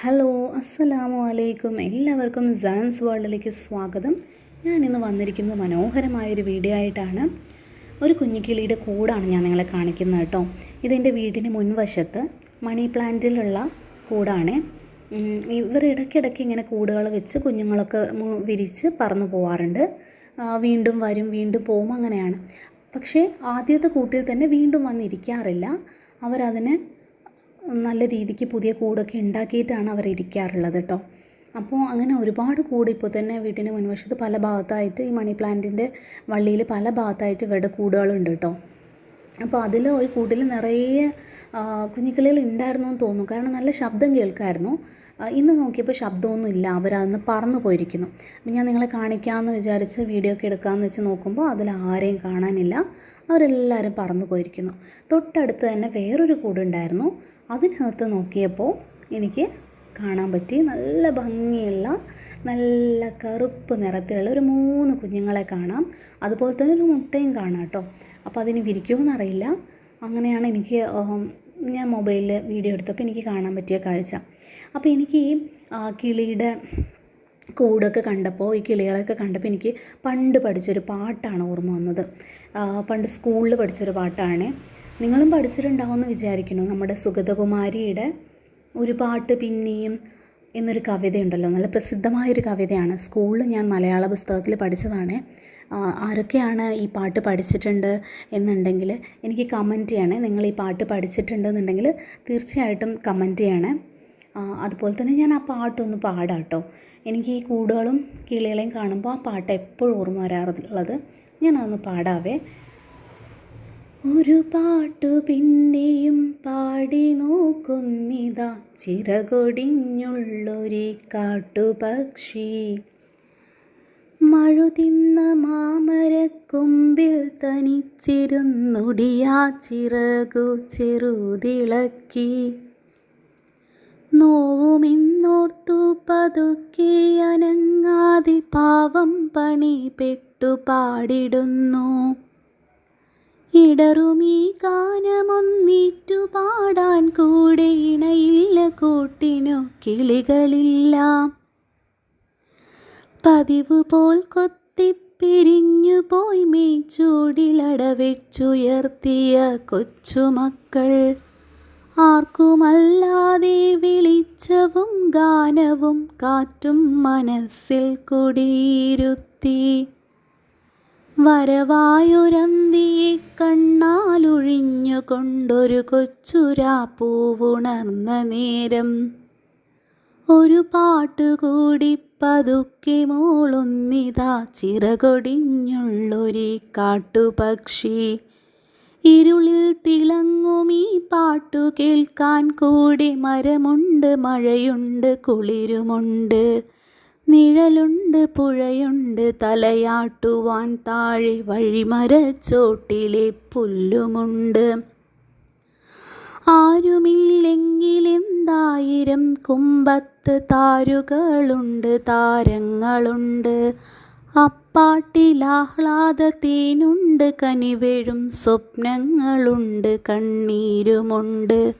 Hello അസ്സലാമു അലൈക്കും എല്ലാവർക്കും സാൻസ് വേൾഡിലേക്ക് സ്വാഗതം. ഞാൻ ഇന്ന് വന്നിരിക്കുന്നത് മനോഹരമായൊരു വീഡിയോ ആയിട്ടാണ്. ഒരു കുഞ്ഞിക്കിളിയുടെ കൂടാണ് ഞാൻ നിങ്ങളെ കാണിക്കുന്നത് കേട്ടോ. ഇതെന്റെ വീടിന് മുൻവശത്ത് മണി പ്ലാന്റിലുള്ള കൂടാണ്. ഇവർ ഇടയ്ക്കിടയ്ക്ക് ഇങ്ങനെ കൂടുകൾ വെച്ച് കുഞ്ഞുങ്ങളൊക്കെ വിരിച്ച് പറന്നു പോവാറുണ്ട്. വീണ്ടും വരും വീണ്ടും പോകും അങ്ങനെയാണ്. പക്ഷേ ആദ്യത്തെ കൂട്ടിൽ തന്നെ വീണ്ടും വന്നിരിക്കാറില്ല. അവരതിനെ നല്ല രീതിക്ക് പുതിയ കൂടൊക്കെ ഉണ്ടാക്കിയിട്ടാണ് അവർ ഇരിക്കാറുള്ളത് കേട്ടോ. അപ്പോൾ അങ്ങനെ ഒരുപാട് കൂട് ഇപ്പോൾ തന്നെ വീട്ടിന്റെ മുൻവശത്ത് പല ഭാഗത്തായിട്ട് ഈ മണി പ്ലാന്റിന്റെ വള്ളിയിൽ പല ഭാഗത്തായിട്ട് ഇവരുടെ കൂടുകളുണ്ട് കേട്ടോ. അപ്പോൾ അതിൽ ഒരു കൂട്ടിൽ നിറയെ കുഞ്ഞിക്കിളികൾ ഉണ്ടായിരുന്നു എന്ന് തോന്നുന്നു. കാരണം നല്ല ശബ്ദം കേൾക്കായിരുന്നു. ഇന്ന് നോക്കിയപ്പോൾ ശബ്ദമൊന്നും ഇല്ല. അവരന്ന് പറന്നു പോയിരിക്കുന്നു. അപ്പം ഞാൻ നിങ്ങളെ കാണിക്കാമെന്ന് വിചാരിച്ച് വീഡിയോ ഒക്കെ എടുക്കാമെന്ന് വെച്ച് നോക്കുമ്പോൾ അതിൽ ആരെയും കാണാനില്ല. അവരെല്ലാവരും പറന്നു പോയിരിക്കുന്നു. തൊട്ടടുത്ത് തന്നെ വേറൊരു കൂടുണ്ടായിരുന്നു. അതിനകത്ത് നോക്കിയപ്പോൾ എനിക്ക് കാണാൻ പറ്റി. നല്ല ഭംഗിയുള്ള നല്ല കറുപ്പ് നിറത്തിലുള്ള ഒരു മൂന്ന് കുഞ്ഞുങ്ങളെ കാണാം. അതുപോലെ തന്നെ ഒരു മുട്ടയും കാണാം കേട്ടോ. അപ്പോൾ അതിന് വിരിക്കുമോ അങ്ങനെയാണ് എനിക്ക് ഞാൻ മൊബൈലിൽ വീഡിയോ എടുത്തപ്പോൾ എനിക്ക് കാണാൻ പറ്റിയ കാഴ്ച. അപ്പോൾ എനിക്ക് ഈ കിളിയുടെ കൂടൊക്കെ കണ്ടപ്പോൾ ഈ കിളികളൊക്കെ കണ്ടപ്പോൾ എനിക്ക് പണ്ട് പഠിച്ചൊരു പാട്ടാണ് ഓർമ്മ വന്നത്. പണ്ട് സ്കൂളിൽ പഠിച്ചൊരു പാട്ടാണ്. നിങ്ങളും പഠിച്ചിട്ടുണ്ടാവുമെന്ന് വിചാരിക്കുന്നു. നമ്മുടെ സുഗതകുമാരിയുടെ ഒരു പാട്ട് പിന്നെയും എന്നൊരു കവിതയുണ്ടല്ലോ. നല്ല പ്രസിദ്ധമായൊരു കവിതയാണ്. സ്കൂളിൽ ഞാൻ മലയാള പുസ്തകത്തിൽ പഠിച്ചതാണ്. ആരൊക്കെയാണ് ഈ പാട്ട് പഠിച്ചിട്ടുണ്ട് എന്നുണ്ടെങ്കിൽ എനിക്ക് കമന്റ് ചെയ്യണേ. നിങ്ങൾ ഈ പാട്ട് പഠിച്ചിട്ടുണ്ടെന്നുണ്ടെങ്കിൽ തീർച്ചയായിട്ടും കമന്റ് ചെയ്യണേ. അതുപോലെ തന്നെ ഞാൻ ആ പാട്ടൊന്ന് പാടാം കേട്ടോ എനിക്ക് ഈ കൂടുകളും കിളികളെയും കാണുമ്പോൾ ആ പാട്ട് എപ്പോഴും ഓർമ്മ വരാറുള്ളത്. ഞാനതൊന്ന് പാടാവേ. ഒരു പാട്ടു പിന്നെയും പാടി നോക്കുന്നിതാ. ചിറകൊടിഞ്ഞുള്ളൊരു കാട്ടുപക്ഷി. മഴുതിന്ന മാമരക്കൊമ്പിൽ തനിച്ചിരുന്നുടിയാ ചിറകു ചെറുതിളക്കി. നോവുമെന്നോർത്തു പതുക്കെ അനങ്ങാതെ പാവം പണി പെട്ടു പാടിടുന്നു. ഇടറുമീ ഗാനമൊന്നിറ്റു പാടാൻ കൂടെ ഇണയില്ല കൂട്ടിനു കിളികളില്ല. പതിവ് പോൽ കൊത്തിപ്പിരിഞ്ഞു പോയി മേച്ചൂടിലടവെച്ചുയർത്തിയ കൊച്ചുമക്കൾ. ആർക്കുമല്ലാതെ വിളിച്ചവും ഗാനവും കാറ്റും മനസ്സിൽ കുടിയിരുത്തി. വരവായൊരന്തിയെ കണ്ണാലൊഴിഞ്ഞുകൊണ്ടൊരു കൊച്ചുരാപ്പൂവുണർന്ന നേരം. ഒരു പാട്ടുകൂടി പതുക്കെ മൂളുന്നിതാ ചിറകൊടിഞ്ഞുള്ളൊരു കാട്ടുപക്ഷി. ഇരുളിൽ തിളങ്ങും ഈ പാട്ടു കേൾക്കാൻ കൂടി മരമുണ്ട് മഴയുണ്ട് കുളിരുമുണ്ട്. നിഴലുണ്ട് പുഴയുണ്ട് തലയാട്ടുവാൻ താഴെ വഴിമരച്ചോട്ടിലെ പുല്ലുമുണ്ട്. ആരുമില്ലെങ്കിലെന്തായിരം കുമ്പത്ത് താരുകളുണ്ട് താരങ്ങളുണ്ട്. അപ്പാട്ടിലാഹ്ലാദത്തേനുണ്ട് കനിവെഴും സ്വപ്നങ്ങളുണ്ട് കണ്ണീരുമുണ്ട്.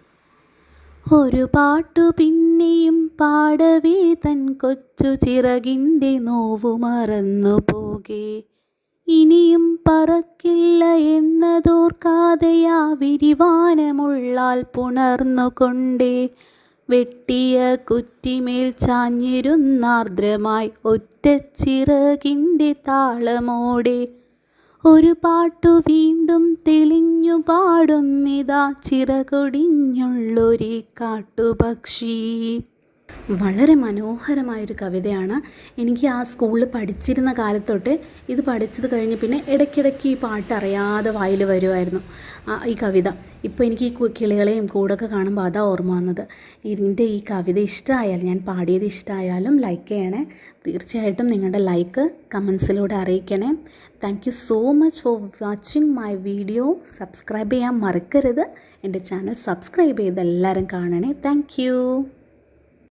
ഒരു പാട്ടു പിന്നെയും പാടവേ തൻ കൊച്ചു ചിറകിന്റെ നോവു മറന്നു പോകെ. ഇനിയും പറക്കില്ല എന്നതോർക്കാതെയാ വിരിവാനമുള്ളാൽ പുണർന്നുകൊണ്ടേ വെട്ടിയ കുറ്റിമേൽ ചാഞ്ഞിരുന്നാർദ്രമായി ഒറ്റച്ചിറകിന്റെ താളമോടെ. ഒരു പാട്ടു വീണ്ടും തെളിഞ്ഞു പാടുന്നിതാ ചിറകൊടിഞ്ഞുള്ളൊരു കാട്ടുപക്ഷി. വളരെ മനോഹരമായൊരു കവിതയാണ്. എനിക്ക് ആ സ്കൂളിൽ പഠിച്ചിരുന്ന കാലത്തൊട്ട് ഇത് പഠിച്ചത് കഴിഞ്ഞ് പിന്നെ ഇടയ്ക്കിടയ്ക്ക് ഈ പാട്ട് അറിയാതെ വായിൽ വരുമായിരുന്നു. ഈ കവിത. ഇപ്പോൾ എനിക്ക് ഈ കിളികളെയും കൂടൊക്കെ കാണുമ്പോൾ അതാ ഓർമ്മ വന്നത്. ഇതിന്റെ ഈ കവിത ഇഷ്ടമായാൽ ഞാൻ പാടിയത് ഇഷ്ടമായാലും ലൈക്ക് ചെയ്യണേ. തീർച്ചയായിട്ടും നിങ്ങളുടെ ലൈക്ക് കമൻസിലൂടെ അറിയിക്കണേ. Thank you so much for watching my video subscribe ചെയ്യാൻ മറക്കരുത്. എന്റെ ചാനൽ സബ്സ്ക്രൈബ് ചെയ്ത് എല്ലാവരും കാണണേ. താങ്ക്